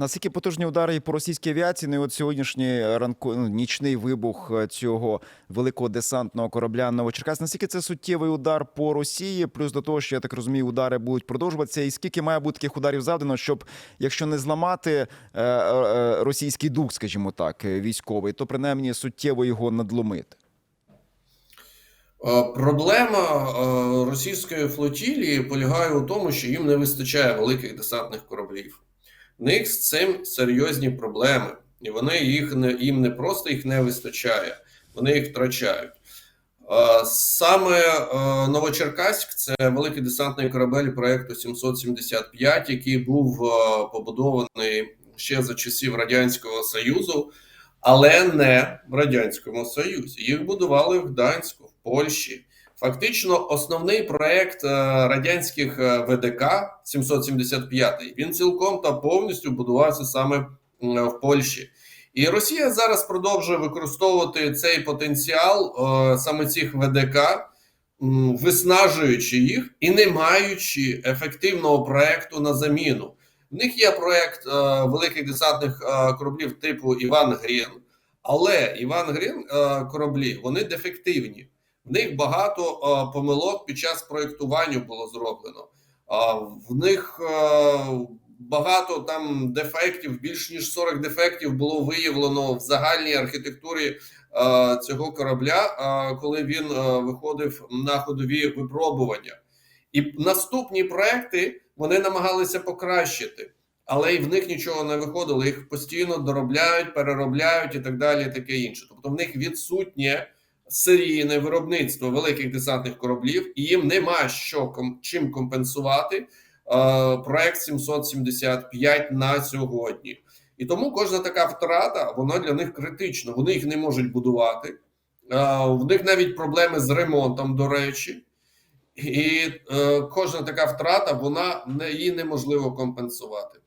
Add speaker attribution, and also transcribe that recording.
Speaker 1: Наскільки потужні удари і по російській авіації, ну і от сьогоднішній ранку ну, нічний вибух е, цього великого десантного корабля Новочеркас. Наскільки це суттєвий удар по Росії? Плюс до того, що я так розумію, удари будуть продовжуватися. І скільки має бути таких ударів завдано, щоб якщо не зламати е, е, російський дух, скажімо так, військовий, то принаймні суттєво його надломити.
Speaker 2: Проблема російської флотілії полягає у тому, що їм не вистачає великих десантних кораблів. В них з цим серйозні проблеми, і вони їх не їм не просто їх не вистачає, вони їх втрачають. Саме Новочеркаськ це великий десантний корабель проекту 775, який був побудований ще за часів Радянського Союзу, але не в Радянському Союзі. Їх будували в Гданську, в Польщі. Фактично, основний проект е, радянських е, ВДК 775 він цілком та повністю будувався саме в Польщі. І Росія зараз продовжує використовувати цей потенціал е, саме цих ВДК, виснажуючи їх і не маючи ефективного проекту на заміну. В них є проект великих десантних кораблів типу Іван Грін, але Іван Грін кораблі вони дефективні. В них багато е, помилок під час проєктування було зроблено. А в них е, багато там дефектів, більш ніж 40 дефектів було виявлено в загальній архітектурі е, цього корабля, е, коли він е, виходив на ходові випробування. І наступні проекти вони намагалися покращити, але і в них нічого не виходило. Їх постійно доробляють, переробляють і так далі, таке інше. Тобто в них відсутнє серійне виробництво великих десантних кораблів, і їм нема що чим компенсувати е, проект 775 на сьогодні. І тому кожна така втрата вона для них критична. Вони їх не можуть будувати. Е, в них навіть проблеми з ремонтом, до речі. І е, кожна така втрата, вона не її неможливо компенсувати.